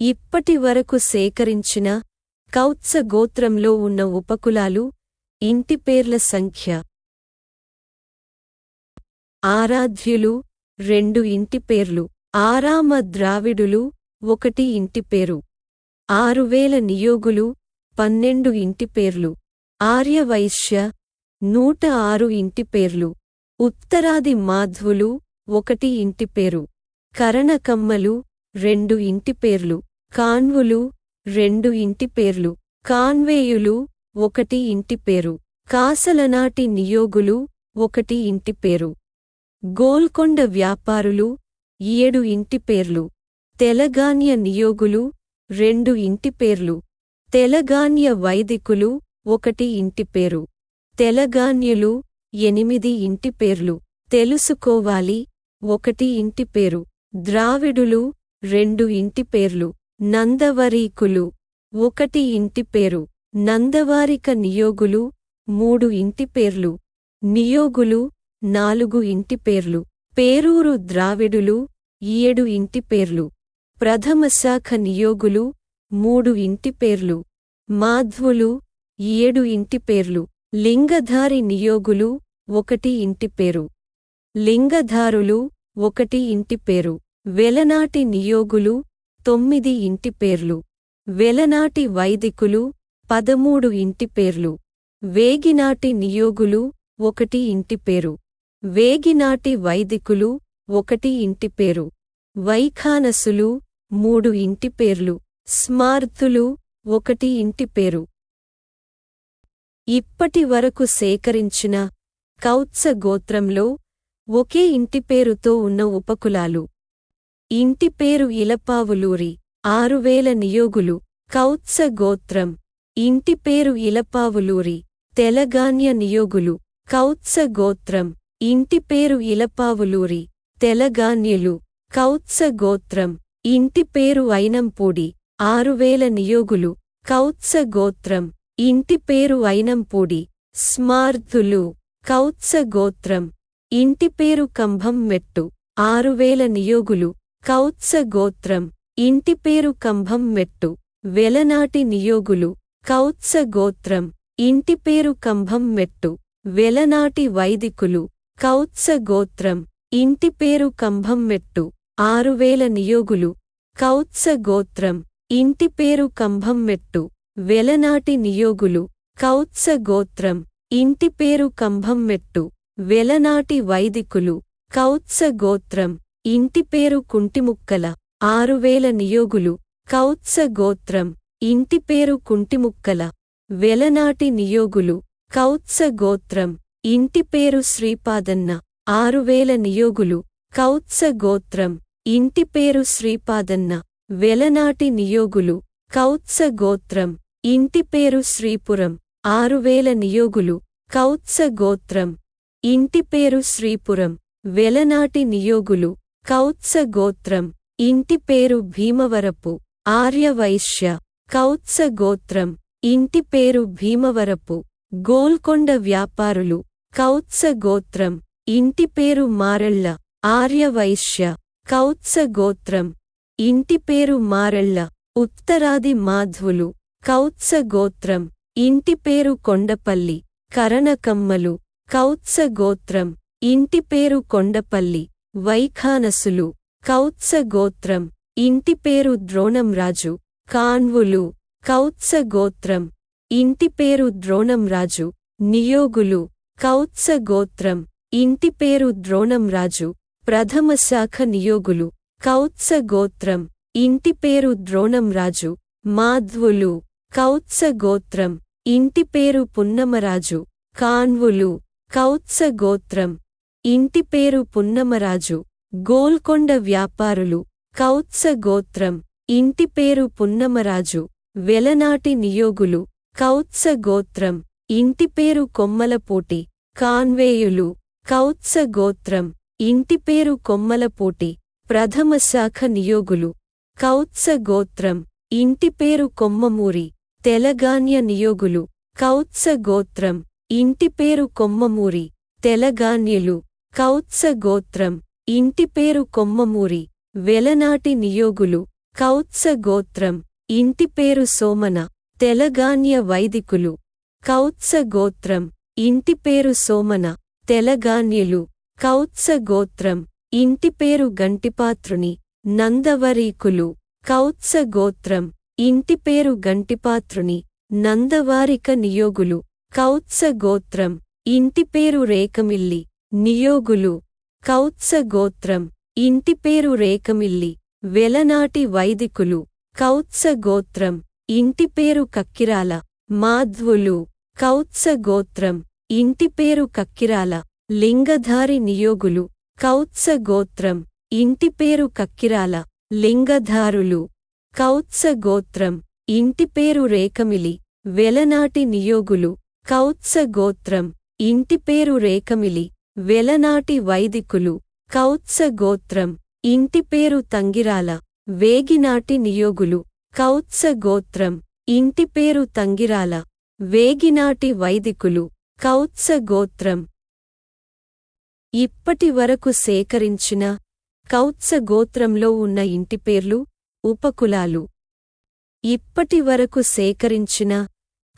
ఇప్పటి వరకు సేకరించిన కౌత్స గోత్రంలో ఉన్న ఉపకులాలు ఇంటి పేర్ల సంఖ్య. ఆరాధ్యులు రెండు ఇంటి పేర్లు. ఆరామ ద్రావిడులు ఒకటి ఇంటి పేరు. ఆరువేల నియోగులు పన్నెండు ఇంటి పేర్లు. ఆర్యవైశ్య నూట ఆరు ఇంటి పేర్లు. ఉత్తరాది మాధ్వులు ఒకటి ఇంటి పేరు. కరణకమ్మలు రెండు ఇంటి పేర్లు. కాన్వులు రెండు ఇంటి పేర్లు. కాన్వేయులు ఒకటి ఇంటి పేరు. కాసలనాటి నియోగులు ఒకటి ఇంటి పేరు. గోల్కొండ వ్యాపారులు ఏడు ఇంటి పేర్లు. తెలగాన్య నియోగులు రెండు ఇంటి పేర్లు. తెలగాన్య వైదికులు ఒకటి ఇంటి పేరు. తెలగాన్యులు ఎనిమిది ఇంటి పేర్లు. తెలుసుకోవాలి ఒకటి ఇంటి పేరు. ద్రావిడులు రెండు ఇంటి పేర్లు. నందవరీకులు. ఒకటి ఇంటి పేరు. నందవారిక నియోగులు మూడు ఇంటి పేర్లు. నియోగులు నాలుగు ఇంటి పేర్లు. పేరూరు ద్రావిడులు ఏడు ఇంటి పేర్లు. ప్రథమశాఖ నియోగులు మూడు ఇంటి పేర్లు. మాధ్వులు ఏడు ఇంటి పేర్లు. లింగధారి నియోగులు ఒకటి ఇంటి పేరు. లింగధారులు ఒకటి ఇంటి పేరు. వెలనాటి నియోగులు తొమ్మిది ఇంటి పేర్లు. వెలనాటి వైదికులు పదమూడు ఇంటి పేర్లు. వేగినాటి నియోగులు ఒకటి ఇంటి పేరు. వేగినాటి వైదికులు ఒకటి ఇంటి పేరు. వైఖానసులు మూడు ఇంటి పేర్లు. స్మార్తులు ఒకటి ఇంటి పేరు. ఇప్పటి వరకు సేకరించిన కౌత్స గోత్రంలో ఒకే ఇంటి పేరుతో ఉన్న ఉపకులాలు. ఇంటి పేరు ఇలపావులూరి ఆరువేల నియోగులు కౌత్స గోత్రం. ఇంటి పేరు ఇలపావులూరి తెలగాన్య నియోగులు కౌత్స గోత్రం. ఇంటి పేరు ఇలపావులూరి తెలగాన్యులు కౌత్స గోత్రం. ఇంటి పేరు ఐనంపూడి ఆరువేల నియోగులు కౌత్స గోత్రం. ఇంటి పేరు ఐనంపూడి స్మార్థులు కౌత్స గోత్రం. ఇంటి పేరు కంభం మెట్టు ఆరువేల నియోగులు కౌత్స గోత్రం ఇంటిపేరు కంభం మెట్టు. వెలనాటి నియోగులు. కౌత్స గోత్రం ఇంటి పేరు కంభం మెట్టు. వెలనాటి వైదికులు. కౌత్స గోత్రం ఇంటి పేరు కంభం మెట్టు. ఆరువేల నియోగులు. కౌత్స గోత్రం ఇంటి పేరు కంభం మెట్టు. వెలనాటి నియోగులు. కౌత్స గోత్రం ఇంటి పేరు కంభం మెట్టు. వెలనాటి వైదికులు. కౌత్స గోత్రం ఇంటి పేరు కుంటిముక్కల. ఆరువేల నియోగులు. కౌత్స గోత్రం. ఇంటి పేరు కుంటిముక్కల. వెలనాటి నియోగులు. కౌత్స గోత్రం. ఇంటి పేరు శ్రీపాదన్న. ఆరువేల నియోగులు. కౌత్స గోత్రం. ఇంటి పేరు శ్రీపాదన్న. వెలనాటి నియోగులు. కౌత్స గోత్రం. ఇంటి పేరు శ్రీపురం. ఆరువేల నియోగులు. కౌత్స గోత్రం. ఇంటి పేరు శ్రీపురం. వెలనాటి నియోగులు. కౌత్స గోత్రం ఇంటి పేరు భీమవరపు. ఆర్యవైశ్య. కౌత్స గోత్రం ఇంటి పేరు భీమవరపు. గోల్కొండ వ్యాపారులు. కౌత్స గోత్రం ఇంటి పేరు మారళ్ళ. ఆర్యవైశ్య. కౌత్స గోత్రం ఇంటి పేరు మారళ్ళ. ఉత్తరాది మాధ్వులు. కౌత్స గోత్రం ఇంటి పేరు కొండపల్లి. కరణకమ్మలు. కౌత్స గోత్రం ఇంటి పేరు కొండపల్లి. వైఖానసులు కౌత్స గోత్రం ఇంటి పేరు ద్రోణంరాజు కాన్వులు కౌత్స గోత్రం ఇంటి పేరు ద్రోణంరాజు నియోగులు కౌత్స గోత్రం ఇంటి పేరు ద్రోణంరాజు ప్రథమ శాఖ నియోగులు కౌత్స గోత్రం ఇంటి పేరు ద్రోణంరాజు మాధ్వులు కౌత్స గోత్రం ఇంటి పేరు పున్నమరాజు కాన్వులు కౌత్స గోత్రం ఇంటి పేరు పున్నమరాజు గోల్కొండ వ్యాపారులు కౌత్స గోత్రం ఇంటి పేరు పున్నమరాజు వెలనాటి నియోగులు కౌత్స గోత్రం ఇంటి పేరు కొమ్మలపోటి కాన్వేయులు కౌత్స గోత్రం ఇంటి పేరు కొమ్మలపోటి ప్రథమ శాఖ నియోగులు కౌత్స గోత్రం ఇంటి పేరు కొమ్మమూరి తెలగాన్య నియోగులు కౌత్స గోత్రం ఇంటి పేరు కొమ్మమూరి తెలగాన్యులు కౌత్స గోత్రం ఇంటి పేరు కొమ్మమూరి. వెలనాటి నియోగులు. కౌత్స గోత్రం ఇంటి పేరు సోమన. తెలగాన్య వైదికులు. కౌత్స గోత్రం ఇంటి పేరు సోమన. తెలగాన్యులు కౌత్స గోత్రం ఇంటి పేరు గంటిపాత్రుని. నందవరీకులు. కౌత్స గోత్రం ఇంటి పేరు గంటిపాత్రుని. నందవారిక నియోగులు. కౌత్స గోత్రం ఇంటి పేరు రేకమిల్లి. నియోగులు. కౌత్స గోత్రం ఇంటి పేరు రేకమిల్లి. వెలనాటి వైదికులు. కౌత్స గోత్రం ఇంటి పేరు కక్కిరాల. మాధ్వులు. కౌత్స గోత్రం ఇంటి పేరు కక్కిరాల. లింగధారి నియోగులు. కౌత్స గోత్రం ఇంటి పేరు కక్కిరాల. లింగధారులు. కౌత్స గోత్రం ఇంటి పేరు రేకమిలి వెలనాటి నియోగులు. కౌత్స గోత్రం ఇంటి పేరు రేకమిలి వెలనాటి వైదికులు కౌత్స గోత్రం ఇంటిపేరు తంగిరాల వేగినాటి నియోగులు కౌత్స గోత్రం ఇంటిపేరు తంగిరాల వేగినాటి వైదికులు కౌత్స గోత్రం. ఇప్పటి వరకు సేకరించిన కౌత్స గోత్రంలో ఉన్న ఇంటి పేర్లు ఉపకులాలు. ఇప్పటి వరకు సేకరించిన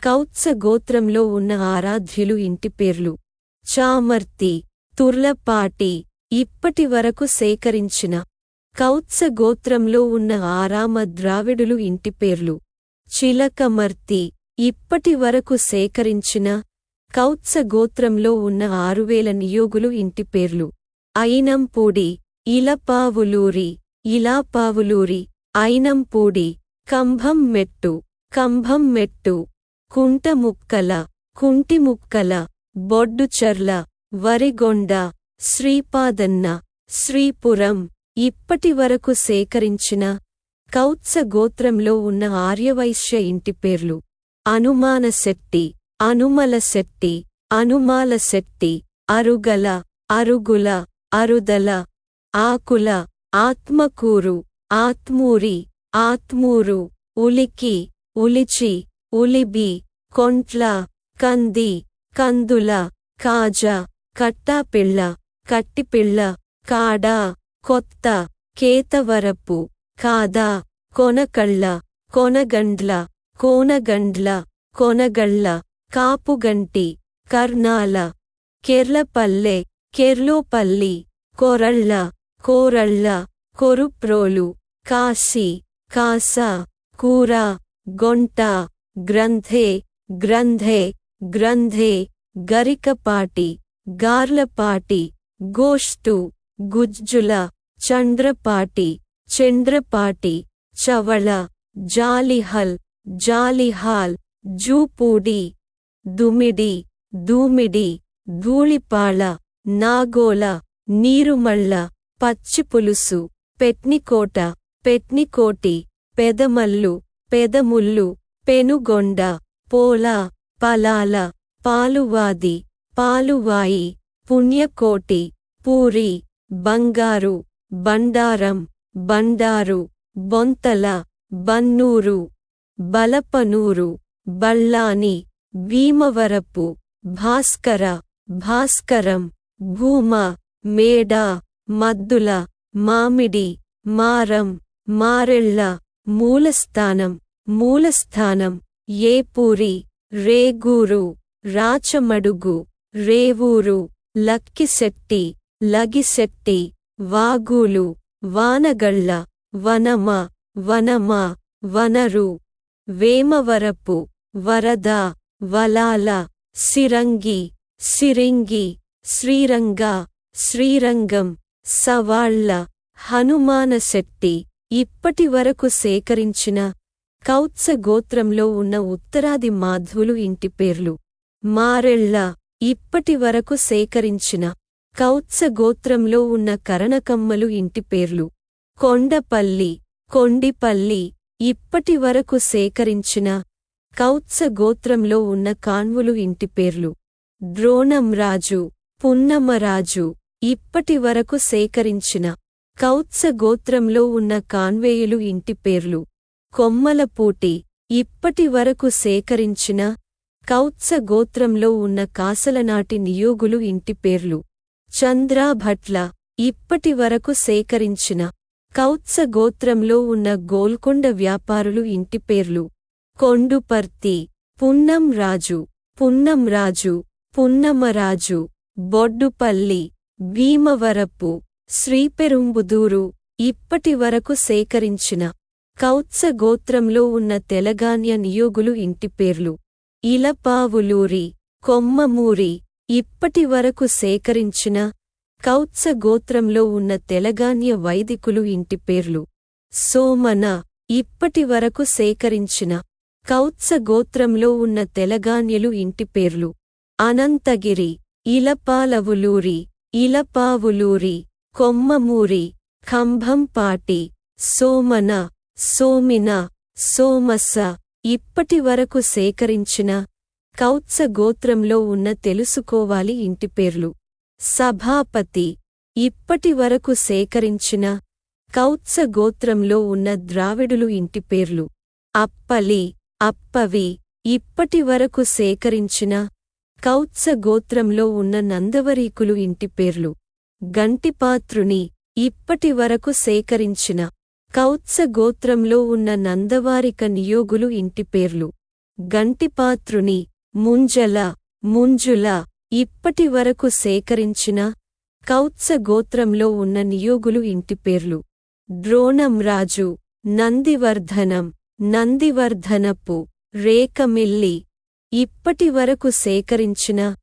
కౌత్స గోత్రంలో ఉన్న ఆరాధ్యులు ఇంటి పేర్లు చామర్తి తుర్లపాటి ఇప్పటి వరకు సేకరించిన కౌత్స గోత్రంలో ఉన్న ఆరామ ద్రావిడులు ఇంటిపేర్లు చిలకమర్తి ఇప్పటి వరకు సేకరించిన కౌత్స గోత్రంలో ఉన్న ఆరువేల నియోగులు ఇంటిపేర్లు అయినంపూడి ఇలపావులూరి ఇలాపావులూరి అయినంపూడి కంభం మెట్టు కంభం మెట్టు కుంటముక్కల కుంటిముక్కల బొడ్డుచర్ల వరిగొండ శ్రీపాదన్న శ్రీపురం ఇప్పటి వరకు సేకరించిన కౌత్స గోత్రంలో ఉన్న ఆర్యవైశ్య ఇంటి పేర్లు అనుమాన శెట్టి అనుమల శెట్టి అనుమాల శెట్టి అరుగల అరుగుల అరుదల ఆకుల ఆత్మకూరు ఆత్మూరి ఆత్మూరు ఉలికి ఉలిచి ఉలిబి కొంట్ల కంది కందుల కాజ కట్టాపిళ్ళ కట్టిపిళ్ళ కాడా కొత్త కేతవరపు కాదా కొనకళ్ళ కొనగండ్ల కోనగండ్ల కొనగళ్ళ కాపుగంటి కర్నాల కెర్లపల్లె కెర్లోపల్లి కొరళ్ళ కోరళ్ళ కొరుప్రోలు కాశీ కాస కూర గొంట గ్రంథే గ్రంథే గ్రంథే గరికపాటి గార్లపాటి గోష్టు గుజ్జుల చంద్రపాటి చంద్రపాటి చవళ జాలిహల్ జాలిహాల్ జూపూడి దుమిడి దూమిడి ధూళిపాళ నాగోల నీరుమళ్ళ పచ్చిపులుసు పెట్నికోట పెట్నికోటి పెదమల్లు పెదముల్లు పెనుగొండ పోల పలాల పాలువాది పాలువాయి పుణ్యకోటి పూరి బంగారు బండారం బండారు బొంతల బన్నూరు బలపనూరు బళ్ళాని భీమవరపు భాస్కర భాస్కరం భూమ మేడ మద్దుల మామిడి మారం మారెళ్ళ మూలస్థానం మూలస్థానం ఏపూరి రేగూరు రాచమడుగు రేవూరు లక్కిశెట్టి లగిశెట్టి వాగూలు వానగళ్ళ వనమ వనమ వనరు వేమవరపు వరద వలాల సిరంగి సిరింగి శ్రీరంగ శ్రీరంగం సవాళ్ళ హనుమానశెట్టి ఇప్పటి వరకు సేకరించిన కౌత్స గోత్రంలో ఉన్న ఉత్తరాది మాధ్వులు ఇంటి పేర్లు. మారెళ్ళ ఇప్పటి వరకు సేకరించిన కౌత్స గోత్రంలో ఉన్న కరణకమ్మలు ఇంటి పేర్లు. కొండపల్లి కొండిపల్లి ఇప్పటి వరకు సేకరించిన కౌత్స గోత్రంలో ఉన్న కాన్వులు ఇంటి పేర్లు. ద్రోణంరాజు పున్నమరాజు ఇప్పటి వరకు సేకరించిన కౌత్స గోత్రంలో ఉన్న కాన్వేయులు ఇంటి పేర్లు. కొమ్మలపూటి ఇప్పటి వరకు సేకరించిన కౌత్స గోత్రంలో ఉన్న కాసలనాటి నియోగులు ఇంటి పేర్లు. చంద్రాభట్ల ఇప్పటి వరకు సేకరించిన కౌత్స గోత్రంలో ఉన్న గోల్కొండ వ్యాపారులు ఇంటి పేర్లు. కొండుపర్తి పున్నం రాజు పున్నం రాజు పున్నమరాజు బొడ్డుపల్లి భీమవరపు శ్రీపెరుంబుదూరు ఇప్పటి వరకు సేకరించిన కౌత్స గోత్రంలో ఉన్న తెలగాన్య నియోగులు ఇంటి పేర్లు. ఇలపావులూరి కొమ్మమూరి ఇప్పటి వరకు సేకరించిన కౌత్స గోత్రంలో ఉన్న తెలగాన్య వైదికులు ఇంటి పేర్లు. సోమన ఇప్పటి వరకు సేకరించిన కౌత్స గోత్రంలో ఉన్న తెలగాన్యలు ఇంటి పేర్లు. అనంతగిరి ఇలపాలవులూరి ఇలపావులూరి కొమ్మమూరి ఖంభంపాటి సోమన సోమిన సోమస ఇప్పటి వరకు సేకరించిన కౌత్స గోత్రంలో ఉన్న తెలుసుకోవాలి ఇంటి పేర్లు. సభాపతి. ఇప్పటి వరకు సేకరించిన కౌత్స గోత్రంలో ఉన్న ద్రావిడులు ఇంటి పేర్లు. అప్పలి. అప్పవి. ఇప్పటి వరకు సేకరించిన కౌత్స గోత్రంలో ఉన్న నందవరీకులు ఇంటి పేర్లు. గంటిపాత్రుని. ఇప్పటి వరకు సేకరించిన కౌత్స గోత్రంలో ఉన్న నందవారిక నియోగులు ఇంటి పేర్లు. గంటిపాత్రుని ముంజల ముంజుల ఇప్పటి వరకు సేకరించిన కౌత్స గోత్రంలో ఉన్న నియోగులు ఇంటి పేర్లు. ద్రోణం రాజు నందివర్ధనం నందివర్ధనపు రేకమిల్లి ఇప్పటి వరకు సేకరించిన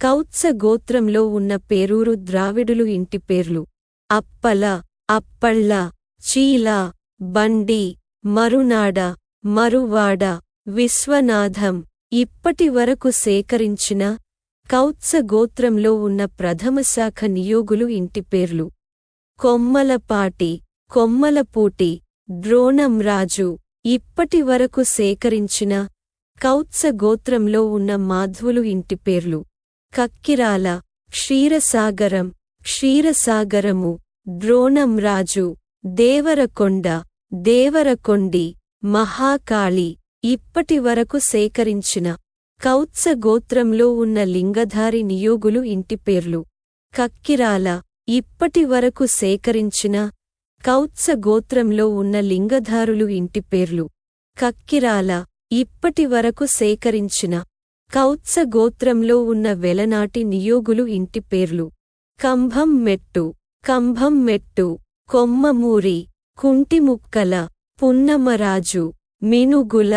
కౌత్స గోత్రంలో ఉన్న పేరూరు ద్రావిడులు ఇంటి పేర్లు. అప్పల అప్పళ్ళ చీల బండి మరునాడ మరువాడ విశ్వనాథం ఇప్పటి వరకు సేకరించిన కౌత్స గోత్రంలో ఉన్న ప్రథమశాఖ నియోగులు ఇంటి పేర్లు. కొమ్మలపాటి కొమ్మలపూటి ద్రోణం రాజు ఇప్పటి వరకు సేకరించిన కౌత్స గోత్రంలో ఉన్న మాధ్వులు ఇంటి పేర్లు. కక్కిరాల క్షీరసాగరం క్షీరసాగరము ద్రోణం రాజు దేవరకొండ దేవరకొండి మహాకాళి ఇప్పటి వరకు సేకరించిన కౌత్స గోత్రంలో ఉన్న లింగధారి నియోగులు ఇంటిపేర్లు కక్కిరాల ఇప్పటి వరకు సేకరించిన కౌత్స గోత్రంలో ఉన్న లింగధారులు ఇంటి పేర్లు. కక్కిరాల ఇప్పటి వరకు సేకరించిన కౌత్స గోత్రంలో ఉన్న వెలనాటి నియోగులు ఇంటి పేర్లు. కంభం మెట్టు కంభం మెట్టు కొమ్మమూరి కుంటిముక్కల పున్నమరాజు మినుగుల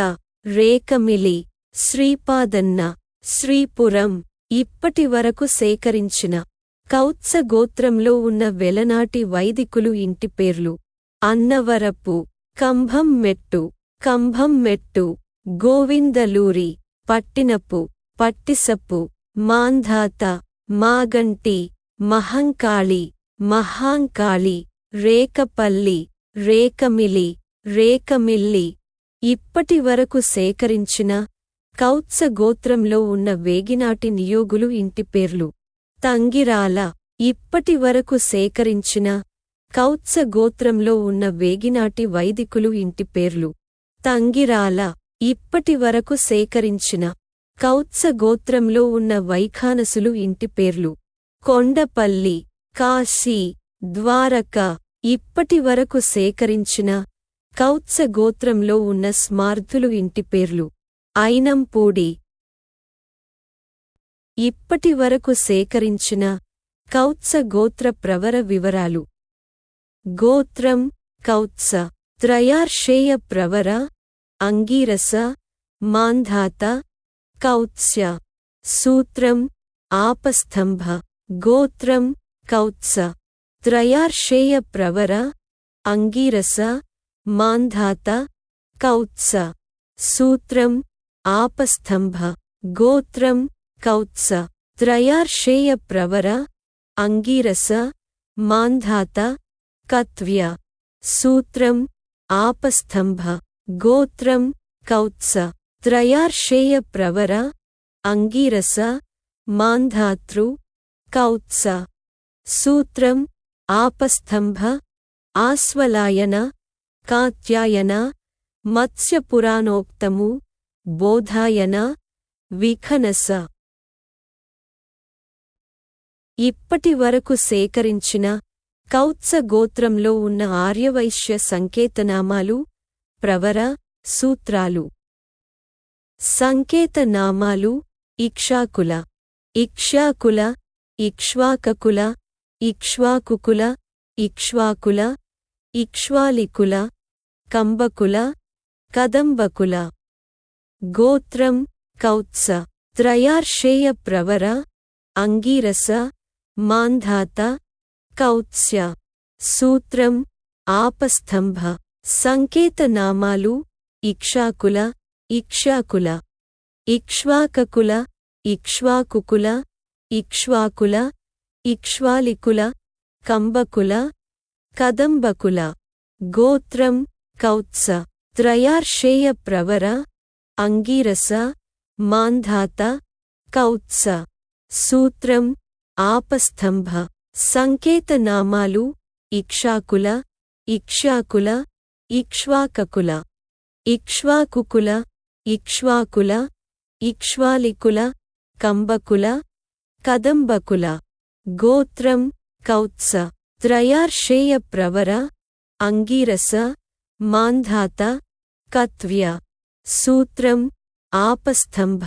రేకమిలి శ్రీపాదన్న శ్రీపురం ఇప్పటి వరకు సేకరించిన కౌత్స గోత్రంలో ఉన్న వెలనాటి వైదికులు ఇంటి పేర్లు అన్నవరపు కంభం మెట్టు కంభం మెట్టు గోవిందలూరి పట్టినపు పట్టిసప్పు మాంధాత మాగంటి మహంకాళి మహాంకాళి రేకపల్లి రేకమిలి రేకమిల్లి ఇప్పటి వరకు సేకరించిన కౌత్స గోత్రంలో ఉన్న వేగినాటి నియోగులు ఇంటి పేర్లు. తంగిరాల ఇప్పటి వరకు సేకరించిన కౌత్స గోత్రంలో ఉన్న వేగినాటి వైదికులు ఇంటి పేర్లు. తంగిరాల ఇప్పటి వరకు సేకరించిన కౌత్స గోత్రంలో ఉన్న వైఖానసులు ఇంటి పేర్లు. కొండపల్లి కాశీ ద్వారక ఇప్పటి వరకు సేకరించిన కౌత్స గోత్రంలో ఉన్న స్మార్థులు ఇంటి పేర్లు. ఐనంపూడి ఇప్పటి వరకు సేకరించిన కౌత్స గోత్ర ప్రవర వివరాలు. గోత్రం కౌత్స త్రయార్షేయ ప్రవర అంగీరస మాంధాత కౌత్స్య. సూత్రం ఆపస్తంభ గోత్రం కౌత్స. త్రయార్షేయ ప్రవర అంగీరస మాంధాత కౌత్స సూత్రం ఆపస్తంభ గోత్రం కౌత్స త్రయార్షేయ ప్రవర అంగీరస మాంధాత కత్వ్య సూత్రం ఆపస్తంభ గోత్రం కౌత్స త్రయార్షేయ ప్రవర అంగీరస మాంధాతృ కౌత్స సూత్రం ఆపస్తంభ ఆస్వలాయన కాత్యాయన మత్స్యపురాణోక్తము బోధాయన విఖనస ఇప్పటి వరకు సేకరించిన కౌత్స గోత్రంలో ఉన్న ఆర్యవైశ్య సంకేతనామాలు ప్రవర సూత్రాలు. సంకేతనామాలు ఇక్షాకుల ఇక్ష్యాకుల ఇక్ష్వాకకుల ఇక్ష్వాకుకుల ఇక్ష్వాకుల ఇక్ష్వాలికుల కంబకుల కదంబకుల. గోత్రం కౌత్స త్రయార్షేయ ప్రవర అంగీరస మాంధాత కౌత్స్య. సూత్రం ఆపస్తంభ సంకేతనామాలు ఇక్షాకుల ఇక్షాకుల ఇక్ష్వాకకుల ఇక్ష్వాకుకుల ఇక్ష్వాకుల ఇక్ష్వాలికుల కంబకుల కదంబకుల గోత్రం కౌత్స త్రయార్షేయ ప్రవర అంగీరస మాంధాత కౌత్స సూత్రం ఆపస్తంభ సంకేతనామాలు ఇక్షాకుల ఇక్షాకుల ఇక్ష్వాకకుల ఇక్ష్వాకుకుల ఇక్ష్వాకుల ఇక్ష్వాలికుల కంబకుల కదంబకుల. గోత్రం కౌత్స త్రయార్షేయ ప్రవర అంగీరస మాంధాత కత్వ్య సూత్రం ఆపస్తంభ